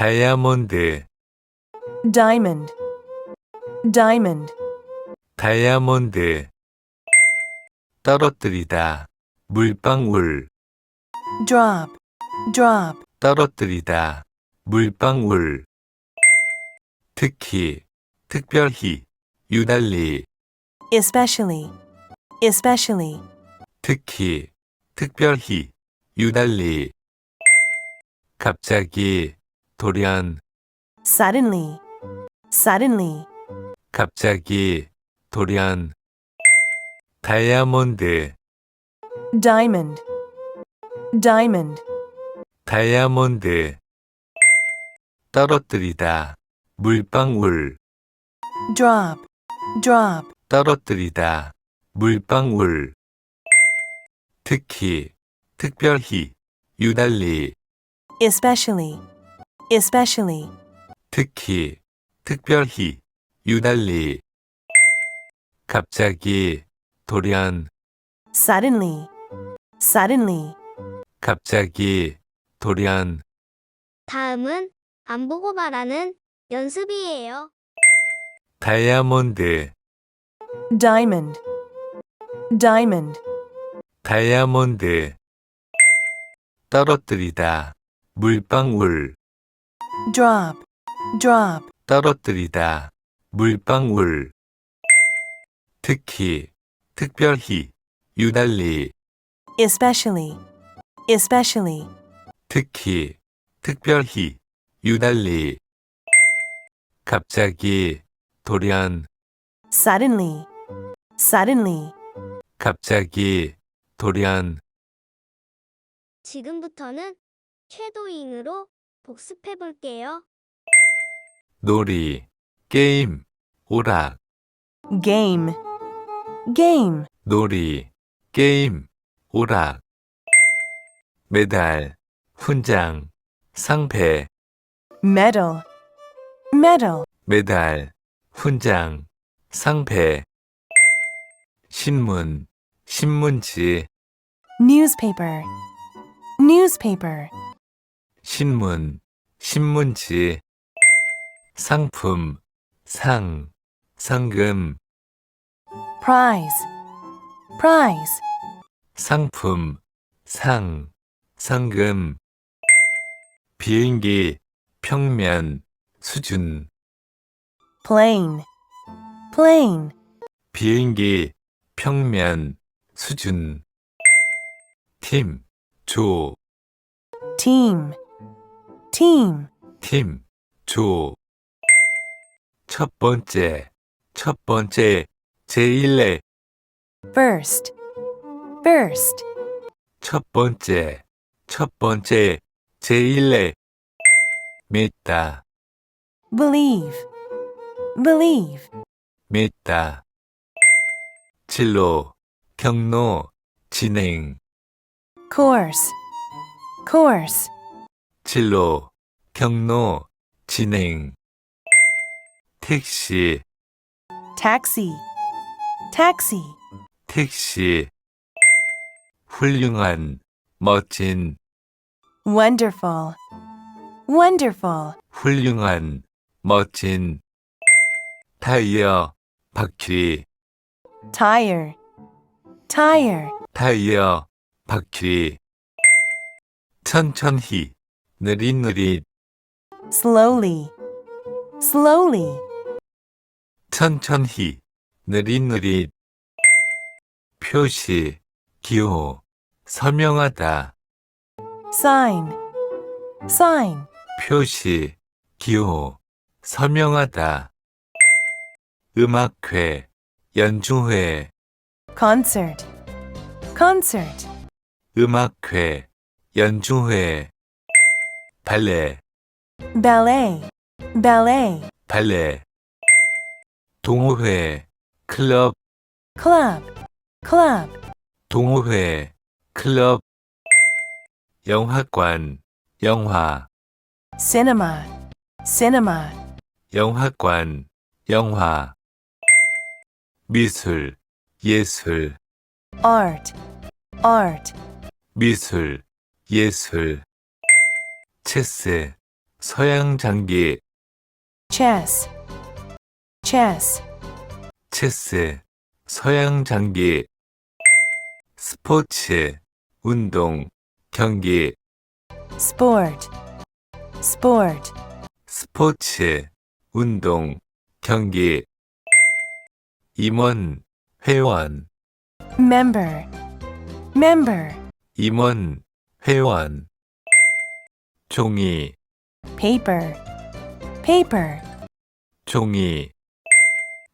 다이아몬드, diamond, diamond, 다이아몬드. 떨어뜨리다, 물방울, drop, drop, 떨어뜨리다, 물방울. 특히, 특별히, 유달리, especially, especially, 특히, 특별히, 유달리. 갑자기, 돌연, suddenly, suddenly, 갑자기, 돌연. 다이아몬드, diamond, diamond, 다이아몬드. 떨어뜨리다, 물방울, drop, drop, 떨어뜨리다, 물방울. 특히, 특별히, 유달리, especially, especially, 특히, 특별히, 유달리. 갑자기, 돌연, suddenly, suddenly, 갑자기, 돌연. 다음은 안 보고 말하는 연습이에요. 다이아몬드, diamond, diamond, 다이아몬드. 떨어뜨리다, 물방울, drop, drop, 떨어뜨리다, 물방울. 특히, 특별히, 유달리, especially, especially, 특히, 특별히, 유달리. 갑자기, 돌연, suddenly, suddenly, 갑자기, 돌연. 지금부터는 쉐도잉으로 복습해 볼게요. 놀이, 게임, 오락, game, game, 놀이, 게임, 오락. 메달, 훈장, 상패, medal, medal, 메달, 훈장, 상패. 신문, 신문지, newspaper, newspaper, 신문, 신문지. 상품, 상, 상금, prize, prize, 상품, 상, 상금. 비행기, 평면, 수준. plane, plane, 비행기, 평면, 수준. 팀, 조, team, team, 팀, 조. 첫 번째, 첫 번째, 제일레, first, first, 첫 번째, 첫 번째, 제일레. 믿다, believe, believe, 믿다. 진로, 경로, 진행, course, course, 진로, 경로, 진행. 택시, taxi, taxi, 택시. 훌륭한, 멋진, wonderful, wonderful, 훌륭한, 멋진. 타이어, 바퀴, tire, tire, 타이어, 바퀴. 천천히, 느릿느릿, slowly, slowly, 천천히, 느릿느릿. 표시, 기호, 서명하다, sign, sign, 표시, 기호, 서명하다. 음악회, 연주회, concert, concert, 음악회, 연주회. 발레, ballet, ballet, 발레. 동호회, 클럽, club, club, 동호회, 클럽. 영화관, 영화, cinema, cinema, 영화관, 영화. 미술, 예술, art, art, 미술, 예술. 체스, 서양 장기, chess, chess, 체스, 서양 장기, 스포츠, 운동, 경기, sport, sport, 스포츠, 운동, 경기, 임원, 회원, member, member, 임원, 회원, 종이, paper, paper, 종이,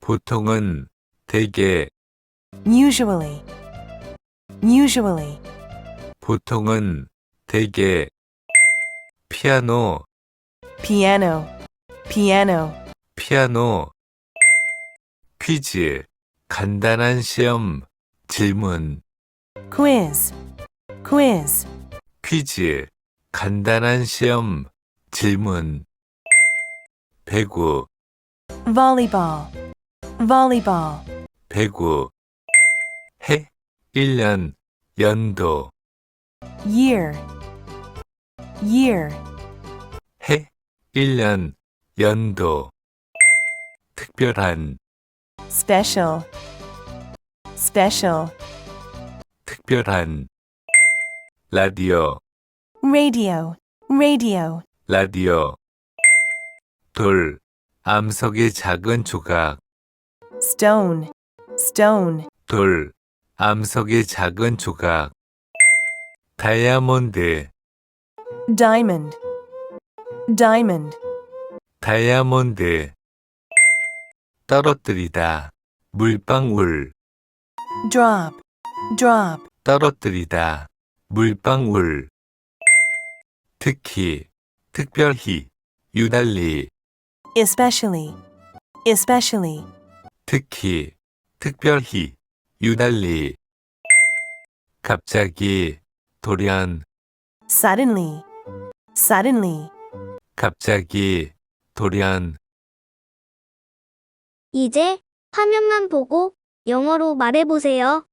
보통은, 대개, usually, usually, 보통은, 대개, 피아노, piano, piano, 피아노, 퀴즈, 간단한 시험, 질문, quiz, quiz, 퀴즈, 간단한 시험, 질문, 배구, volleyball, volleyball, 배구, 해, 1년, 연도, year, year, 해, 1년, 연도, 특별한, special, special, 특별한, 라디오, radio, radio, 라디오, 돌, 암석의 작은 조각, stone, stone, 돌, 암석의 작은 조각, 다이아몬드, diamond, diamond, 다이아몬드, 떨어뜨리다, 물방울, drop, drop, 떨어뜨리다, 물방울, 특히, 특별히, 유달리, especially, especially, 특히, 특별히, 유달리, 갑자기, 돌연, suddenly, suddenly, 갑자기, 돌연, 이제 화면만 보고 영어로 말해보세요.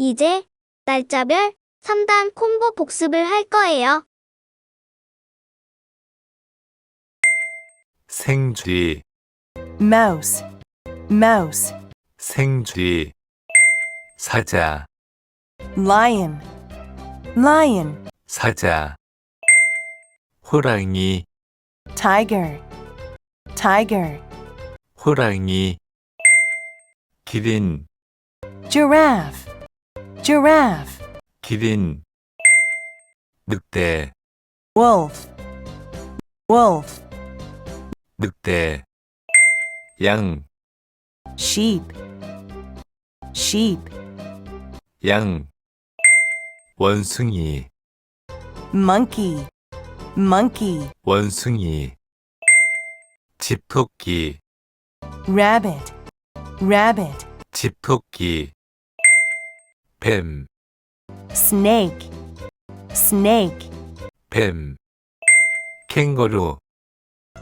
이제 날짜별 3단 콤보 복습을 할 거예요. 생쥐, mouse, mouse, 생쥐, 사자, lion, lion, 사자 호랑이 tiger, tiger, 호랑이 기린 giraffe, giraffe, 기린 늑대 wolf, wolf, 늑대 양 sheep, sheep, 양 원숭이 monkey, monkey, 원숭이 집토끼 rabbit, rabbit, 집토끼 뱀 snake, snake, 뱀 캥거루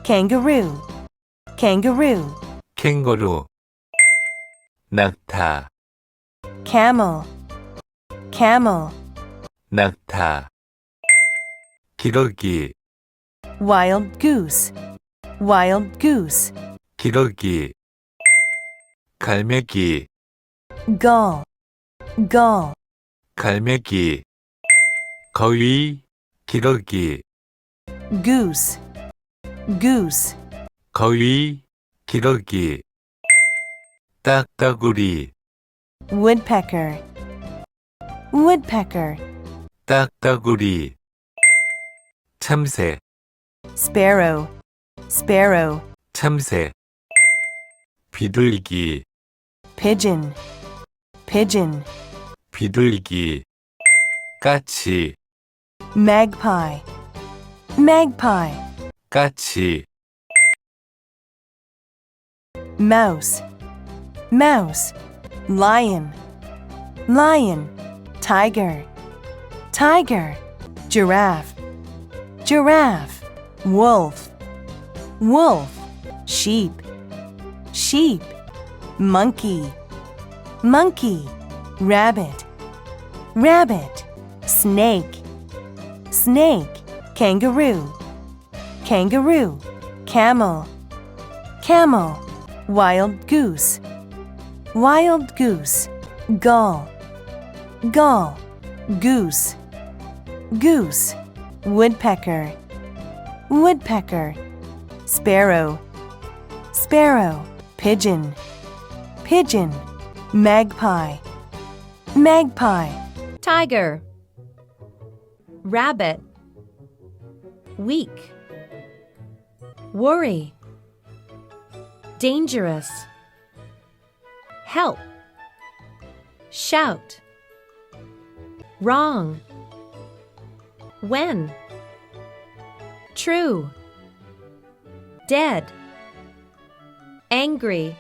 kangaroo, kangaroo, 캥거루 낙타 camel, camel, 낙타 기러기 wild goose, wild goose, 기러기 갈매기 gull, gull, 갈매기 거위 기러기 goose, goose, 거위 기러기 딱따구리 woodpecker, woodpecker, 딱따구리 참새 sparrow, sparrow, 참새 비둘기 pigeon, pigeon, 비둘기 까치 magpie, magpie, 까치 mouse, mouse, lion, lion, tiger, tiger, giraffe, giraffe, wolf, wolf, sheep, sheep, monkey, monkey, rabbit, rabbit, snake, snake, kangaroo, kangaroo, camel, camel, wild goose, wild goose, gull, gull, goose, goose, woodpecker, woodpecker, sparrow, sparrow, pigeon, pigeon, magpie, magpie, tiger, rabbit, weak, worry, dangerous, help, shout, wrong, when, true, dead, angry.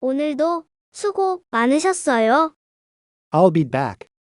오늘도 수고 많으셨어요. I'll be back.